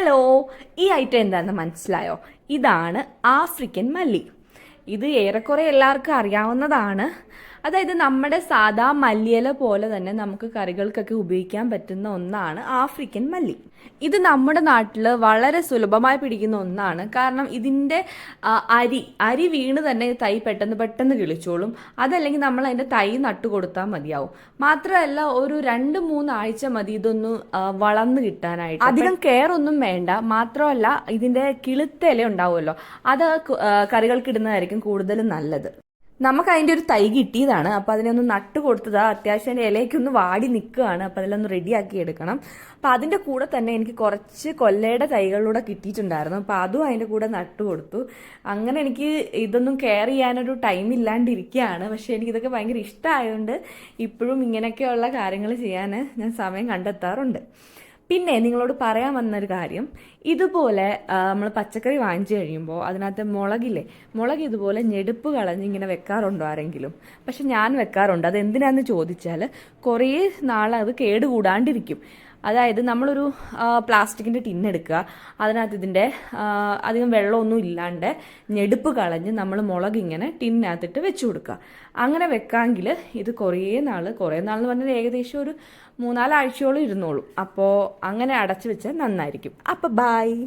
Hello ഈ item എന്താണെന്ന് മനസ്സിലായോ? ഇതാണ് ആഫ്രിക്കൻ മല്ലി. ഇത് ഏറെക്കുറെ എല്ലാവർക്കും അറിയാവുന്നതാണ്. അതായത് നമ്മുടെ സാധാ മല്ലിയില പോലെ തന്നെ നമുക്ക് കറികൾക്കൊക്കെ ഉപയോഗിക്കാൻ പറ്റുന്ന ഒന്നാണ് ആഫ്രിക്കൻ മല്ലി. ഇത് നമ്മുടെ നാട്ടിൽ വളരെ സുലഭമായി പിടിക്കുന്ന ഒന്നാണ്. കാരണം ഇതിന്റെ അരി അരി വീണ് തന്നെ തൈ പെട്ടെന്ന് പെട്ടെന്ന് കിളിച്ചോളും. അതല്ലെങ്കിൽ നമ്മൾ അതിന്റെ തൈ നട്ടു കൊടുത്താൽ മതിയാവും. മാത്രമല്ല ഒരു രണ്ട് മൂന്നാഴ്ച മതി ഇതൊന്ന് വളർന്ന് കിട്ടാനായിട്ട്. അധികം കെയർ ഒന്നും വേണ്ട. മാത്രമല്ല ഇതിന്റെ കിളുത്ത ഉണ്ടാവുമല്ലോ. അത് കറികൾക്കിടുന്നതായിരിക്കും കൂടുതലും നല്ലത്. നമുക്ക് അതിന്റെ ഒരു തൈ കിട്ടിയതാണ്. അപ്പോൾ അതിനൊന്ന് നട്ട് കൊടുത്തതാ. അത്യാവശ്യം അതിന്റെ ഇലയ്ക്കൊന്ന് വാടി നിൽക്കുകയാണ്. അപ്പോൾ അതിലൊന്ന് റെഡിയാക്കി എടുക്കണം. അപ്പോൾ അതിന്റെ കൂടെ തന്നെ എനിക്ക് കുറച്ച് കൊല്ലയുടെ തൈകളിലൂടെ കിട്ടിയിട്ടുണ്ടായിരുന്നു. അപ്പോൾ അതും അതിന്റെ കൂടെ നട്ട് കൊടുത്തു. അങ്ങനെ എനിക്ക് ഇതൊന്നും കെയർ ചെയ്യാനൊരു ടൈം ഇല്ലാണ്ടിരിക്കുകയാണ്. പക്ഷേ എനിക്കിതൊക്കെ ഭയങ്കര ഇഷ്ടമായതുകൊണ്ട് ഇപ്പോഴും ഇങ്ങനെയൊക്കെയുള്ള കാര്യങ്ങൾ ചെയ്യാൻ ഞാൻ സമയം കണ്ടെത്താറുണ്ട്. പിന്നെ നിങ്ങളോട് പറയാൻ വന്നൊരു കാര്യം. ഇതുപോലെ നമ്മൾ പച്ചക്കറി വാങ്ങിച്ചു കഴിയുമ്പോൾ അതിനകത്ത് മുളകില്ലേ? മുളക് ഇതുപോലെ ഞെടുപ്പ് കളഞ്ഞ് ഇങ്ങനെ വെക്കാറുണ്ടോ ആരെങ്കിലും? പക്ഷെ ഞാൻ വെക്കാറുണ്ട്. അത് എന്തിനാന്ന് ചോദിച്ചാൽ കുറേ നാളത് കേടുകൂടാണ്ടിരിക്കും. അതായത് നമ്മളൊരു പ്ലാസ്റ്റിക്കിന്റെ ടിന്നെടുക്കുക അതിനകത്ത് ഇതിന്റെ അധികം വെള്ളമൊന്നും ഇല്ലാണ്ട് ഞെടുപ്പ് കളഞ്ഞ് നമ്മൾ മുളക് ഇങ്ങനെ ടിന്നകത്തിട്ട് വെച്ച് കൊടുക്കുക. അങ്ങനെ വെക്കാമെങ്കിൽ ഇത് കുറേ നാൾ കുറേ നാൾ എന്ന് പറഞ്ഞാൽ ഏകദേശം ഒരു മൂന്നാലാഴ്ചയോളം ഇരുന്നോളും. അപ്പോൾ അങ്ങനെ അടച്ചു വെച്ചാൽ നന്നായിരിക്കും. അപ്പോൾ ബായ്